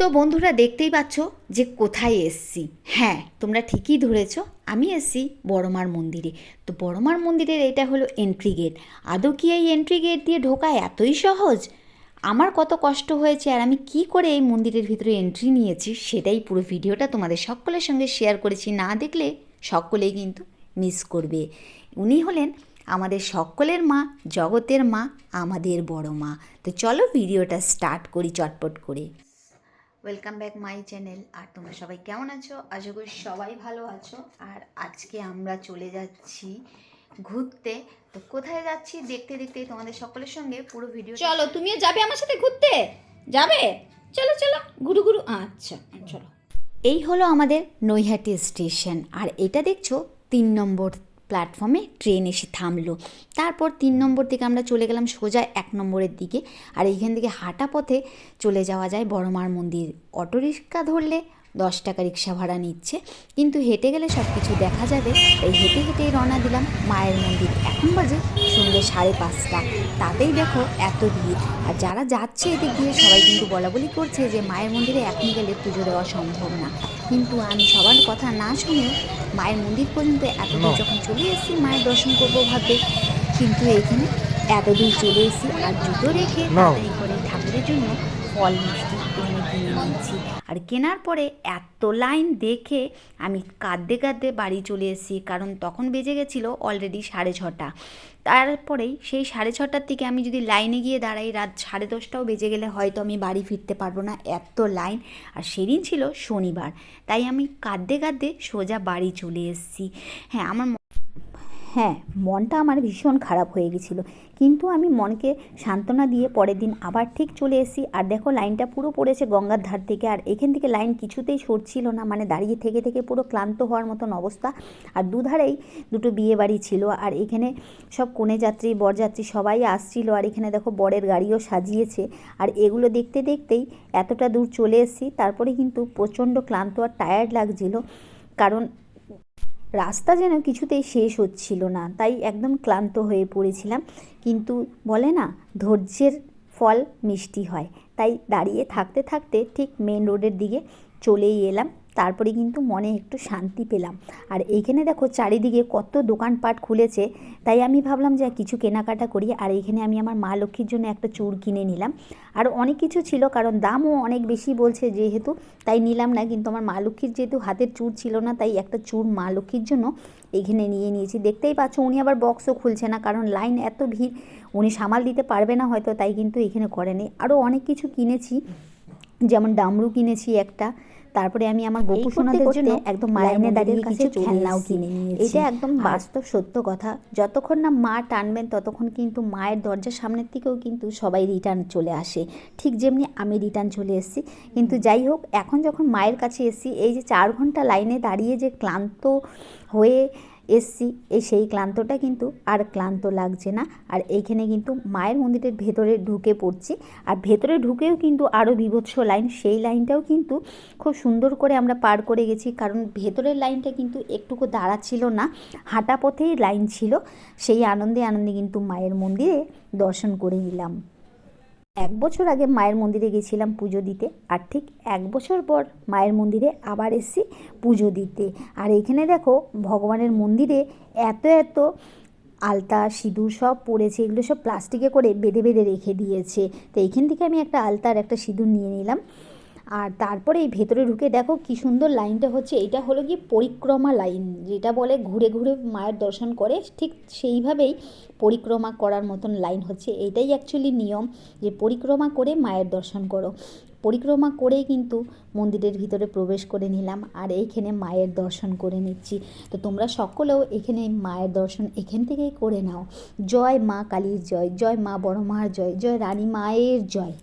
তো বন্ধুরা দেখতেই পাচ্ছ যে কোথায় এসছি। হ্যাঁ তোমরা ঠিকই ধরেছ, আমি এসছি বড়মার মন্দিরে। তো বড়মার মন্দিরের এটা হলো এন্ট্রি গেট আদৌ কি এই এন্ট্রি গেট দিয়ে ঢোকা এতই সহজ? আমার কত কষ্ট হয়েছে আর আমি কি করে এই মন্দিরের ভিতরে এন্ট্রি নিয়েছি সেটাই পুরো ভিডিওটা তোমাদের সকলের সঙ্গে শেয়ার করেছি। না দেখলে সকলেই কিন্তু মিস করবে। উনি হলেন আমাদের সকলের মা, জগতের মা, আমাদের বড় মা। তো চলো ভিডিওটা স্টার্ট করি চটপট করে। ওয়েলকাম ব্যাক মাই চ্যানেল আর তোমরা সবাই কেমন আছো? আশা করি সবাই ভালো আছো। আর আজকে আমরা চলে যাচ্ছি ঘুরতে। তো কোথায় যাচ্ছি দেখতে দেখতে তোমাদের সকলের সঙ্গে পুরো ভিডিও চলো তুমিও যাবে আমার সাথে ঘুরতে? যাবে? চলো চলো। গুরু গুরু আচ্ছা চলো। এই হলো আমাদের নৈহাটি স্টেশন। আর এটা দেখছ তিন নম্বর প্ল্যাটফর্মে ট্রেন এসে থামলো। তারপর তিন নম্বর থেকে আমরা চলে গেলাম সোজা এক নম্বরের দিকে। আর এইখান থেকে হাঁটা পথে চলে যাওয়া যায় বড়মার মন্দির। অটোরিক্সা ধরলে দশ টাকা রিক্সা ভাড়া নিচ্ছে। কিন্তু হেঁটে গেলে সব কিছু দেখা যাবে। তাই হেঁটে হেঁটেই রওনা দিলাম মায়ের মন্দির। এখন বাজে সন্ধ্যে সাড়ে পাঁচটা। তাতেই দেখো এত ভিড়। আর যারা যাচ্ছে এতে গিয়ে সবাই কিন্তু বলা বলি করছে যে মায়ের মন্দিরে এখন গেলে পুজো দেওয়া সম্ভব না। কিন্তু আমি সবার কথা না শুনে মায়ের মন্দির পর্যন্ত এত দূর যখন চলে এসেছি মায়ের দর্শন করব ভাবে কিন্তু এখানে এত দূর চলে এসেছি আর জুতো রেখে করে ঠাকুরের জন্য ফল মিষ্টি এখানে আর কেনার পরে এত লাইন দেখে আমি কাঁদতে কাঁদতে বাড়ি চলে এসেছি, কারণ তখন বেজে গেছিল অলরেডি সাড়ে ছটা। তারপরেই সেই সাড়ে ছটার থেকে আমি যদি লাইনে গিয়ে দাঁড়াই, রাত সাড়ে দশটাও বেজে গেলে হয়তো আমি বাড়ি ফিরতে পারব না এত লাইন। আর সেদিন ছিল শনিবার, তাই আমি কাঁদতে কাঁদতে সোজা বাড়ি চলে এসেছি। হ্যাঁ আমার হ্যাঁ মনটা আমার ভীষণ খারাপ হয়ে গেছিল। কিন্তু আমি মনকে সান্ত্বনা দিয়ে পরের দিন আবার ঠিক চলে এসেছি। আর দেখো, লাইনটা পুরো পড়েছে গঙ্গার ধার থেকে। আর এখান থেকে লাইন কিছুতেই সরছিল না। মানে দাঁড়িয়ে থেকে থেকে পুরো ক্লান্ত হওয়ার মতন অবস্থা। আর দুধারেই দুটো বিয়ে বাড়ি ছিল। আর এখানে সব কনে যাত্রী বরযাত্রী সবাই আসছিল। আর এখানে দেখো, বরের গাড়িও সাজিয়েছে। আর এগুলো দেখতে দেখতেই এতটা দূর চলে এসেছি। তারপরে কিন্তু প্রচণ্ড ক্লান্ত আর টায়ার্ড লাগছিল। কারণ রাস্তা যেন কিছুতেই শেষ হচ্ছিল না, তাই একদম ক্লান্ত হয়ে পড়েছিলাম। কিন্তু বলে না, ধৈর্যের ফল মিষ্টি হয়। তাই দাঁড়িয়ে থাকতে থাকতে ঠিক মেন রোডের দিকে চলেই এলাম। তারপরে কিন্তু মনে একটু শান্তি পেলাম। আর এইখানে দেখো চারিদিকে কত দোকানপাট খুলেছে, তাই আমি ভাবলাম যে কিছু কেনাকাটা করি। আর এইখানে আমি আমার মা লক্ষ্মীর জন্য একটা চুর কিনে নিলাম। আর অনেক কিছু ছিল, কারণ দামও অনেক বেশি বলছে যেহেতু, তাই নিলাম না। কিন্তু আমার মা লক্ষ্মীর যেহেতু হাতের চুর ছিল না, তাই একটা চুর মা লক্ষ্মীর জন্য এইখানে নিয়ে নিয়েছি। দেখতেই পাচ্ছ উনি আবার বক্সও খুলছে না, কারণ লাইন এত ভিড়, উনি সামাল দিতে পারবে না হয়তো, তাই কিন্তু এখানে করেনি আরও অনেক কিছু কিনেছি, যেমন ডামরু কিনেছি একটা তারপরে আমি আমার গোপু সোনাদের জন্য একদম লাইনে দাঁড়িয়ে কিছু খেলনাও কিনে নিয়েছি। এটা একদম বাস্তব সত্য কথা। যতক্ষণ না মা টানবেন ততক্ষণ কিন্তু মায়ের দরজার সামনের থেকেও কিন্তু সবাই রিটার্ন চলে আসে। ঠিক যেমনি আমি রিটার্ন চলে এসেছি। কিন্তু যাই হোক এখন যখন মায়ের কাছে এসেছি এই যে চার ঘণ্টা লাইনে দাঁড়িয়ে যে ক্লান্ত হয়ে এসছি এই সেই ক্লান্তটা কিন্তু আর ক্লান্ত লাগছে না। আর এইখানে কিন্তু মায়ের মন্দিরের ভেতরে ঢুকে পড়ছি। আর ভেতরে ঢুকেও কিন্তু আরও বিভৎস লাইন। সেই লাইনটাও কিন্তু খুব সুন্দর করে আমরা পার করে গেছি। কারণ ভেতরের লাইনটা কিন্তু একটুকু দাঁড়াচ্ছিল না। হাঁটা পথেই লাইন ছিল। সেই আনন্দে আনন্দে কিন্তু মায়ের মন্দিরে দর্শন করে নিলাম। এক বছর আগে মায়ের মন্দিরে গেছিলাম পুজো দিতে আর ঠিক এক বছর পর মায়ের মন্দিরে আবার এসেছি পুজো দিতে। আর এখানে দেখো ভগবানের মন্দিরে এত এত আলতা, সিঁদুর সব পড়েছে, এগুলো সব প্লাস্টিকে করে বেঁধে বেঁধে রেখে দিয়েছে। তো এখান থেকে আমি একটা আলতা আর একটা সিঁদুর নিয়ে নিলাম। আর তারপরে এই ভেতরে ঢুকে দেখো কি সুন্দর লাইনটা হচ্ছে, এটা হলো কি পরিক্রমা লাইন, যেটা বলে ঘুরে ঘুরে মায়ের দর্শন করে, ঠিক সেইভাবেই পরিক্রমা করার মতন লাইন হচ্ছে, এটাই অ্যাকচুয়ালি নিয়ম যে পরিক্রমা করে মায়ের দর্শন করো। পরিক্রমা করেই কিন্তু মন্দিরের ভিতরে প্রবেশ করে নিলাম, আর এইখানে মায়ের দর্শন করে নিচ্ছি। তো তোমরা সকলেও এখানে মায়ের দর্শন এখান থেকেই করে নাও। জয় মা কালীর জয় জয় মা বড় মার জয় জয় রানী মায়ের জয়।